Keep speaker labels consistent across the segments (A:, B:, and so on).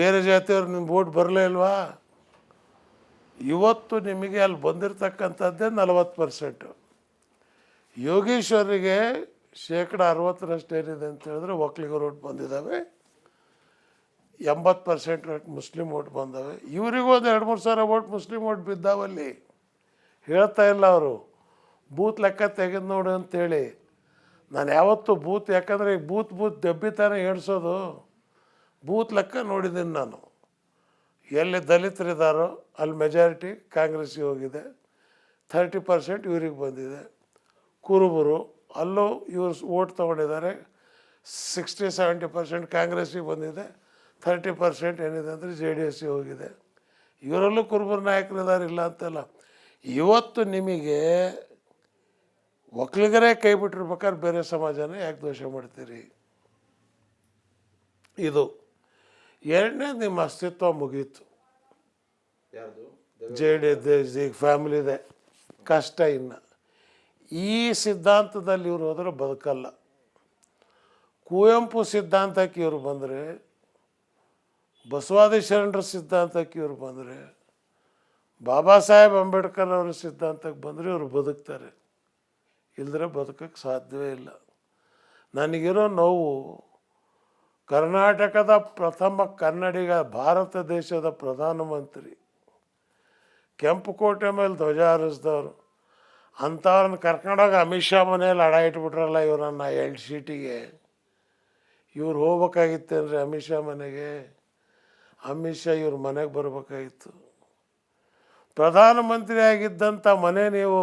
A: ಬೇರೆ ಜಾತಿಯವ್ರು ನಿಮ್ಮ ಓಟ್ ಬರಲೇ ಇಲ್ವಾ? ಇವತ್ತು ನಿಮಗೆ ಅಲ್ಲಿ ಬಂದಿರತಕ್ಕಂಥದ್ದೇ ನಲವತ್ತು ಪರ್ಸೆಂಟು ಯೋಗೀಶ್ವರಿಗೆ ಶೇಕಡ ಅರವತ್ತರಷ್ಟು ಏನಿದೆ ಅಂತ ಹೇಳಿದ್ರೆ ಒಕ್ಕಲಿಗರ ಓಟ್ ಬಂದಿದ್ದಾವೆ ಎಂಬತ್ತು ಪರ್ಸೆಂಟ್ ಮುಸ್ಲಿಂ ಓಟ್ ಬಂದವೆ. ಇವರಿಗೂ ಒಂದು ಎರಡು ಮೂರು ಸಾವಿರ ಓಟ್ ಮುಸ್ಲಿಂ ಓಟ್ ಬಿದ್ದಾವಲ್ಲಿ ಹೇಳ್ತಾ ಇಲ್ಲ ಅವರು. ಬೂತ್ ಲೆಕ್ಕ ತೆಗೆದು ನೋಡು ಅಂತೇಳಿ. ನಾನು ಯಾವತ್ತೂ ಬೂತ್ ಯಾಕಂದರೆ ಬೂತ್ ಬೂತ್ ದೆಬ್ಬಿತಾನೆ ಏಡ್ಸೋದು ಬೂತ್ ಲೆಕ್ಕ ನೋಡಿದ್ದೀನಿ ನಾನು. ಎಲ್ಲಿ ದಲಿತರಿದ್ದಾರೋ ಅಲ್ಲಿ ಮೆಜಾರಿಟಿ ಕಾಂಗ್ರೆಸ್ಗೆ ಹೋಗಿದೆ. ಥರ್ಟಿ ಪರ್ಸೆಂಟ್ ಇವ್ರಿಗೆ ಬಂದಿದೆ. ಕುರುಬರು, ಅಲ್ಲೂ ಇವರು ಓಟ್ ತೊಗೊಂಡಿದ್ದಾರೆ. ಸಿಕ್ಸ್ಟಿ ಸೆವೆಂಟಿ ಪರ್ಸೆಂಟ್ ಕಾಂಗ್ರೆಸ್ಸಿಗೆ ಬಂದಿದೆ. ಥರ್ಟಿ ಪರ್ಸೆಂಟ್ ಏನಿದೆ ಅಂದರೆ ಜೆ ಡಿ ಎಸ್ಸಿಗೆ ಹೋಗಿದೆ. ಇವರಲ್ಲೂ ಕುರುಬರು ನಾಯಕರಿದ್ದಾರೆ, ಇಲ್ಲ ಅಂತಲ್ಲ. ಇವತ್ತು ನಿಮಗೆ ಒಕ್ಕಲಿಗರೇ ಕೈ ಬಿಟ್ಟಿರ್ಬೇಕಾದ್ರೆ ಬೇರೆ ಸಮಾಜನ ಯಾಕೆ ದೋಷ ಮಾಡ್ತೀರಿ? ಇದು. ಎರಡನೇ ನಿಮ್ಮ ಅಸ್ತಿತ್ವ ಮುಗೀತು. ಜೆ ಡಿ ಈಗ ಫ್ಯಾಮಿಲಿದೆ ಕಷ್ಟ ಇನ್ನು. ಈ ಸಿದ್ಧಾಂತದಲ್ಲಿ ಇವರು ಹೋದರೆ ಬದುಕಲ್ಲ. ಕುವೆಂಪು ಸಿದ್ಧಾಂತಕ್ಕೆ ಇವರು ಬಂದರೆ ಬಸವಾದಿ ಶರಣರ ಸಿದ್ಧಾಂತಕ್ಕೆ ಇವರು ಬಂದರೆ ಬಾಬಾ ಸಾಹೇಬ್ ಅಂಬೇಡ್ಕರ್ ಅವರ ಸಿದ್ಧಾಂತಕ್ಕೆ ಬಂದರೆ ಇವರು ಬದುಕ್ತಾರೆ. ಇಲ್ಲದ್ರೆ ಬದುಕಕ್ಕೆ ಸಾಧ್ಯವೇ ಇಲ್ಲ. ನನಗಿರೋ ನೋವು ಕರ್ನಾಟಕದ ಪ್ರಥಮ ಕನ್ನಡಿಗ, ಭಾರತ ದೇಶದ ಪ್ರಧಾನಮಂತ್ರಿ. ಕೆಂಪುಕೋಟೆ ಮೇಲೆ ಧ್ವಜ ಹಾರಿಸಿದವರು. ಅಂಥವ್ರನ್ನ ಕರ್ಕೊಂಡೋಗಿ ಅಮಿತ್ ಶಾ ಮನೇಲಿ ಅಡ ಇಟ್ಬಿಟ್ರಲ್ಲ ಇವರನ್ನು ಎರಡು ಸೀಟಿಗೆ ಇವ್ರು ಹೋಗ್ಬೇಕಾಗಿತ್ತೇನ್ರಿ ಅಮಿತ್ ಶಾ ಮನೆಗೆ? ಅಮಿತ್ ಶಾ ಇವ್ರ ಮನೆಗೆ ಬರಬೇಕಾಗಿತ್ತು. ಪ್ರಧಾನಮಂತ್ರಿ ಆಗಿದ್ದಂಥ ಮನೆ ನೀವು,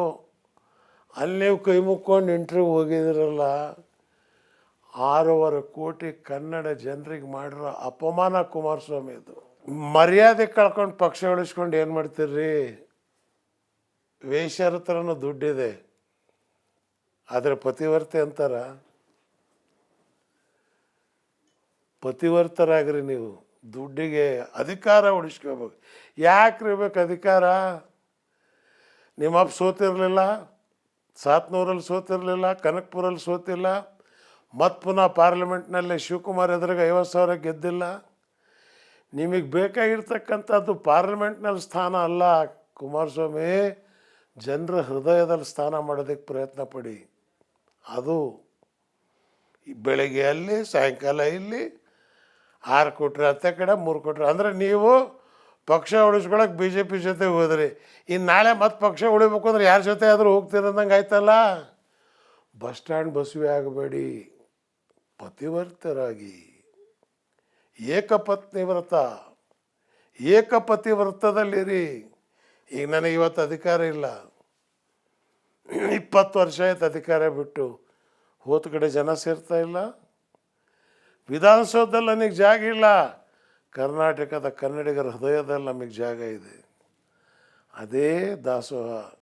A: ಅಲ್ಲಿ ನೀವು ಕೈ ಮುಕ್ಕೊಂಡು ಇಂಟ್ರ್ಯೂ ಹೋಗಿದಿರಲ್ಲ ಆರೂವರೆ ಕೋಟಿ ಕನ್ನಡ ಜನರಿಗೆ ಮಾಡಿರೋ ಅಪಮಾನ ಕುಮಾರಸ್ವಾಮಿ ಅದು ಮರ್ಯಾದೆ ಕಳ್ಕೊಂಡು ಪಕ್ಷ ಉಳಿಸ್ಕೊಂಡು ಏನು ಮಾಡ್ತೀರ್ರಿ ವೇಶ್ಯರ ಹತ್ರನೂ ದುಡ್ಡಿದೆ. ಆದರೆ ಪತಿವರ್ತೆ ಅಂತಾರ? ಪತಿವರ್ತರಾಗ್ರಿ ನೀವು. ದುಡ್ಡಿಗೆ ಅಧಿಕಾರ ಉಳಿಸ್ಕೋಬೇಕು. ರೀ ಬೇಕು ಅಧಿಕಾರ? ನಿಮ್ಮ ಸೋತಿರಲಿಲ್ಲ, ಸಾತ್ನೂರಲ್ಲಿ ಸೋತಿರಲಿಲ್ಲ ಕನಕ್ಪುರಲ್ಲಿ ಸೋತಿಲ್ಲ. ಮತ್ತು ಪುನಃ ಪಾರ್ಲಿಮೆಂಟ್ನಲ್ಲಿ ಶಿವಕುಮಾರ್ ಎದುರಿಗೆ ಐವತ್ತು ಸಾವಿರ ಗೆದ್ದಿಲ್ಲ. ನಿಮಗೆ ಬೇಕಾಗಿರ್ತಕ್ಕಂಥದ್ದು ಪಾರ್ಲಿಮೆಂಟ್ನಲ್ಲಿ ಸ್ಥಾನ ಅಲ್ಲ. ಕುಮಾರಸ್ವಾಮಿ, ಜನರ ಹೃದಯದಲ್ಲಿ ಸ್ಥಾನ ಮಾಡೋದಕ್ಕೆ ಪ್ರಯತ್ನ ಪಡಿ. ಅದು ಬೆಳಗ್ಗೆ ಅಲ್ಲಿ, ಸಾಯಂಕಾಲ ಇಲ್ಲಿ, ಆರು ಕೊಟ್ರೆ, ಹತ್ತೆ ಕಡೆ, ಮೂರು ಕೊಟ್ರೆ. ಅಂದರೆ ನೀವು ಪಕ್ಷ ಉಳಿಸ್ಕೊಳಕ್ಕೆ ಬಿ ಜೆ ಪಿ ಜೊತೆ ಹೋದ್ರಿ. ಇನ್ನು ನಾಳೆ ಮತ್ತೆ ಪಕ್ಷ ಉಳಿಬೇಕು ಅಂದ್ರೆ ಯಾರ ಜೊತೆ ಆದರೂ ಹೋಗ್ತೀರಂದಂಗೆ ಆಯ್ತಲ್ಲ? ಬಸ್ ಸ್ಟ್ಯಾಂಡ್ ಬಸ್ವೇ ಆಗಬೇಡಿ. ಪತಿವರ್ತರಾಗಿ. ಏಕಪತ್ನಿ ವ್ರತ. ಏಕಪತಿ ವ್ರತದಲ್ಲಿರಿ. ಈಗ ನನಗೆ ಇವತ್ತು ಅಧಿಕಾರ ಇಲ್ಲ. ಇಪ್ಪತ್ತು ವರ್ಷ ಆಯ್ತು ಅಧಿಕಾರ ಬಿಟ್ಟು ಹೋದ ಕಡೆ ಜನ ಸೇರ್ತಾ ಇಲ್ಲ. ವಿಧಾನಸೌಧದಲ್ಲಿ ನನಗೆ ಜಾಗ ಇಲ್ಲ. ಕರ್ನಾಟಕದ ಕನ್ನಡಿಗರ ಹೃದಯದಲ್ಲಿ ನಮಗೆ ಜಾಗ ಇದೆ. ಅದೇ ದಾಸೋಹ